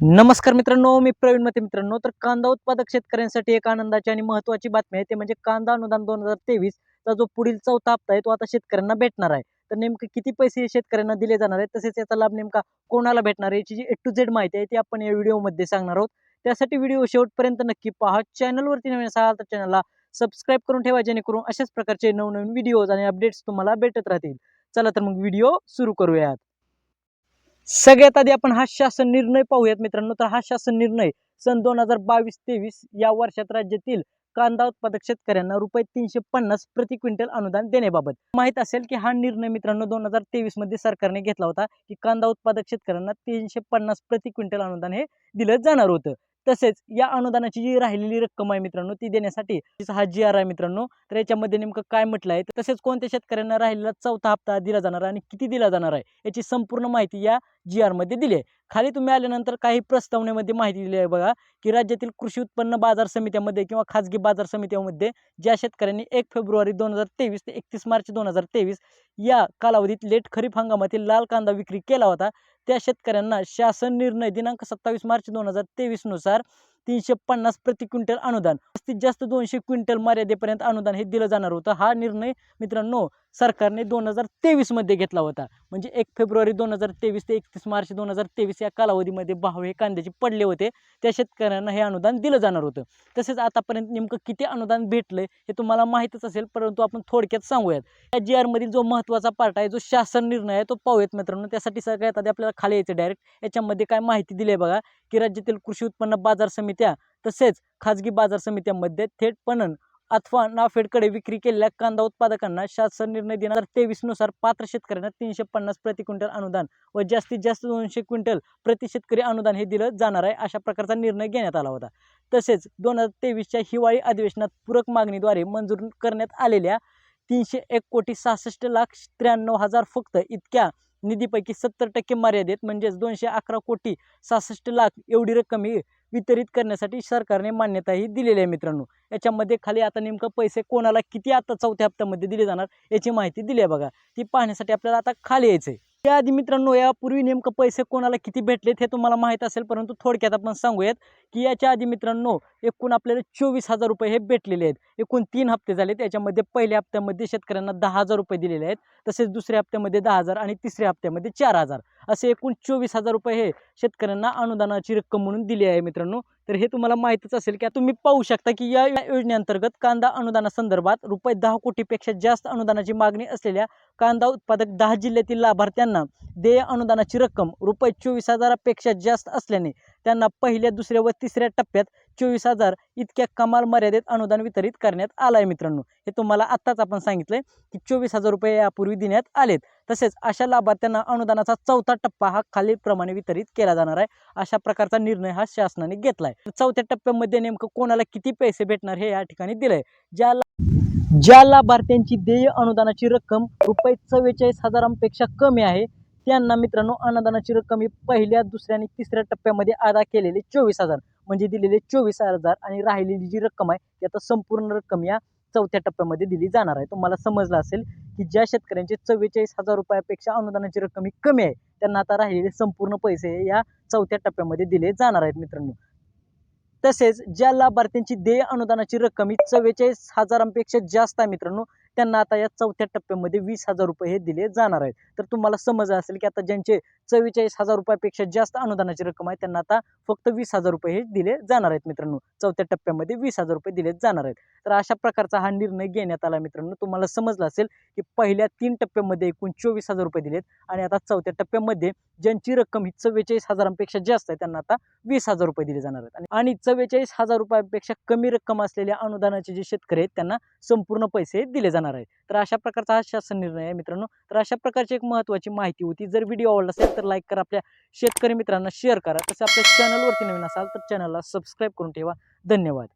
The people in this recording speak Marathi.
नमस्कार मित्रांनो मी प्रवीण मते मित्रांनो. तर कांदा उत्पादक शेतकऱ्यांसाठी एक आनंदाची आणि महत्त्वाची बातमी आहे. ते म्हणजे कांदा अनुदान दोन हजार तेवीसचा जो पुढील चौथा हप्ता आहे तो आता शेतकऱ्यांना भेटणार आहे. तर नेमके किती पैसे शेतकऱ्यांना दिले जाणार आहेत? तसेच याचा लाभ नेमका कोणाला भेटणार आहे? याची जी ए टू झेड माहिती आहे ती आपण या व्हिडिओमध्ये सांगणार आहोत. त्यासाठी व्हिडिओ शेवटपर्यंत नक्की पहा. चॅनलवरती नवीन असाल तर चॅनलला सबस्क्राईब करून ठेवा जेणेकरून अशाच प्रकारचे नवनवीन व्हिडिओज आणि अपडेट्स तुम्हाला भेटत राहतील. चला तर मग व्हिडिओ सुरू करूयात. सगळ्यात आधी आपण हा शासन निर्णय पाहूयात मित्रांनो. तर हा शासन निर्णय सन दोन हजार बावीस तेवीस या वर्षात राज्यातील कांदा उत्पादक शेतकऱ्यांना रुपये तीनशे पन्नास प्रति क्विंटल अनुदान देण्याबाबत. माहीत असेल की हा निर्णय मित्रांनो दोन हजार तेवीसमध्ये सरकारने घेतला होता की कांदा उत्पादक शेतकऱ्यांना तीनशे पन्नास प्रति क्विंटल अनुदान हे दिलं जाणार होतं. तसेच या अनुदानाची जी राहिलेली रक्कम आहे मित्रांनो ती देण्यासाठी हा जी आर आहे मित्रांनो तर याच्यामध्ये नेमकं काय म्हटलं आहे? तसेच कोणत्या शेतकऱ्यांना राहिलेला चौथा हप्ता दिला जाणार आहे आणि किती दिला जाणार आहे? याची संपूर्ण माहिती या जी आरमध्ये दिली आहे. खाली तुम्ही आल्यानंतर काही प्रस्तावनेमध्ये माहिती दिली आहे बघा की राज्यातील कृषी उत्पन्न बाजार समित्यामध्ये किंवा खाजगी बाजार समित्यामध्ये ज्या शेतकऱ्यांनी एक फेब्रुवारी दोन हजार तेवीस ते एकतीस मार्च दोन हजार तेवीस या कालावधीत लेट खरीप हंगामातील लाल कांदा विक्री केला होता त्या शेतकऱ्यांना शासन निर्णय दिनांक सत्तावीस मार्च दोन हजार तेवीसनुसार तीनशे पन्नास प्रति क्विंटल अनुदान. जास्तीत जास्त दोनशे क्विंटल मर्यादेपर्यंत अनुदान हे दिलं जाणार होतं. हा निर्णय मित्रांनो सरकारने दोन हजार तेवीसमध्ये घेतला होता. म्हणजे एक फेब्रुवारी दोन हजार तेवीस ते एकतीस मार्च दोन हजार तेवीस या कालावधीमध्ये भाव हे कांद्याचे पडले होते. त्या शेतकऱ्यांना हे अनुदान दिलं जाणार होतं. तसेच आतापर्यंत नेमकं किती अनुदान भेटलं हे तुम्हाला माहीतच असेल परंतु आपण थोडक्यात सांगूयात. या जी आरमधील जो महत्त्वाचा पार्ट आहे जो शासन निर्णय आहे तो पाहूयात मित्रांनो. त्यासाठी सगळ्यात आधी आपल्याला खाली यायचं डायरेक्ट याच्यामध्ये काय माहिती दिली आहे बघा की राज्यातील कृषी उत्पन्न बाजार समित्या तसेच खाजगी बाजार समित्यांमध्ये थेट पणन अथवा नाफेडकडे विक्री केलेल्या कांदा उत्पादकांना शासन निर्णय दोन हजार तेवीसनुसार पात्र शेतकऱ्यांना तीनशे पन्नास प्रति क्विंटल अनुदान व जास्तीत जास्त दोनशे क्विंटल प्रति शेतकरी अनुदान हे दिलं जाणार आहे अशा प्रकारचा निर्णय घेण्यात आला होता. तसेच दोन हजार तेवीसच्या हिवाळी अधिवेशनात पूरक मागणीद्वारे मंजूर करण्यात आलेल्या तीनशे एक कोटी सहासष्ट लाख त्र्याण्णव हजार फक्त इतक्या निधीपैकी सत्तर टक्के मर्यादेत म्हणजेच दोनशे अकरा कोटी सहासष्ट लाख एवढी रक्कम ही वितरित करण्यासाठी सरकारने मान्यताही दिलेली आहे मित्रांनो. याच्यामध्ये खाली आता नेमकं पैसे कोणाला किती आता चौथ्या हप्त्यामध्ये दिले जाणार याची माहिती दिली आहे बघा. ती पाहण्यासाठी आपल्याला आता खाली यायचं आहे त्याआधी मित्रांनो यापूर्वी नेमकं पैसे कोणाला किती भेटलेत हे तुम्हाला माहीत असेल परंतु थोडक्यात आपण सांगूयात की याच्या आधी मित्रांनो एकूण आपल्याला चोवीस हजार रुपये हे भेटलेले आहेत. एकूण तीन हप्ते झाले त्याच्यामध्ये पहिल्या हप्त्यामध्ये शेतकऱ्यांना दहा हजार रुपये दिलेले आहेत तसेच दुसऱ्या हप्त्यामध्ये दहा हजार आणि तिसऱ्या हप्त्यामध्ये चार हजार. असे एकूण चोवीस हजार रुपये हे शेतकऱ्यांना अनुदानाची रक्कम म्हणून दिली आहे मित्रांनो. तर हे तुम्हाला माहितीच असेल की तुम्ही पाहू शकता की या योजनेअंतर्गत कांदा अनुदानासंदर्भात रुपये दहा कोटीपेक्षा जास्त अनुदानाची मागणी असलेल्या कांदा उत्पादक दहा जिल्ह्यातील लाभार्थ्यांना देय अनुदानाची रक्कम रुपये चोवीस हजारापेक्षा जास्त असल्याने त्यांना पहिल्या दुसऱ्या व तिसऱ्या टप्प्यात चोवीस हजार इतक्या कमाल मर्यादेत अनुदान वितरित करण्यात आलं आहे मित्रांनो. हे तुम्हाला आत्ताच आपण सांगितलंय की चोवीस हजार रुपये यापूर्वी देण्यात आलेत. तसेच अशा लाभार्थ्यांना अनुदानाचा चौथा टप्पा हा खालीलप्रमाणे वितरित केला जाणार आहे. अशा प्रकारचा निर्णय हा शासनाने घेतला आहे चौथ्या टप्प्यामध्ये नेमकं कोणाला किती पैसे भेटणार हे या ठिकाणी दिलंय. ज्या ज्या लाभार्थ्यांची देय अनुदानाची रक्कम रुपये चव्वेचाळीस हजारांपेक्षा कमी आहे त्यांना मित्रांनो अनुदानाची रक्कम ही पहिल्या दुसऱ्या आणि तिसऱ्या टप्प्यामध्ये अदा केलेले चोवीस हजार. म्हणजे दिलेले चोवीस हजार आणि राहिलेली जी रक्कम आहे याचा संपूर्ण रक्कम या चौथ्या टप्प्यामध्ये दिली जाणार आहे. तुम्हाला समजलं असेल की ज्या शेतकऱ्यांचे चव्वेचाळीस हजार रुपयापेक्षा अनुदानाची रक्कम ही कमी आहे त्यांना आता राहिलेले संपूर्ण पैसे या चौथ्या टप्प्यामध्ये दिले जाणार आहेत मित्रांनो. तसेच ज्या लाभार्थ्यांची देय अनुदानाची रक्कम ही चव्वेचाळीस हजारांपेक्षा जास्त आहे मित्रांनो त्यांना आता या चौथ्या टप्प्यामध्ये वीस हजार रुपये हे दिले जाणार आहेत. तर तुम्हाला समजलं असेल की आता ज्यांचे चव्वेचाळीस हजार रुपयापेक्षा जास्त अनुदानाची रक्कम आहे त्यांना आता फक्त वीस हजार रुपये हे दिले जाणार आहेत मित्रांनो. चौथ्या टप्प्यामध्ये वीस हजार रुपये दिले जाणार आहेत. तर अशा प्रकारचा हा निर्णय घेण्यात आला मित्रांनो. तुम्हाला समजलं असेल की पहिल्या तीन टप्प्यामध्ये एकूण चोवीस हजार रुपये दिलेत आणि आता चौथ्या टप्प्यामध्ये ज्यांची रक्कम ही चव्वेचाळीस हजारांपेक्षा जास्त आहे त्यांना आता वीस हजार रुपये दिले जाणार आहेत. आणि चव्वेचाळीस हजार रुपयापेक्षा कमी रक्कम असलेल्या अनुदानाचे जे शेतकरी आहेत त्यांना संपूर्ण पैसे दिले जाणार आहेत तर अशा प्रकारचा हा शासन निर्णय आहे मित्रांनो. तर अशा प्रकारची एक महत्त्वाची माहिती होती. जर व्हिडिओ आवडला असेल तर लाईक करा. आपल्या शेतकरी मित्रांना शेअर करा. तसं आपल्या चॅनलवरती नवीन असाल तर चॅनलला सबस्क्राईब करून ठेवा. धन्यवाद.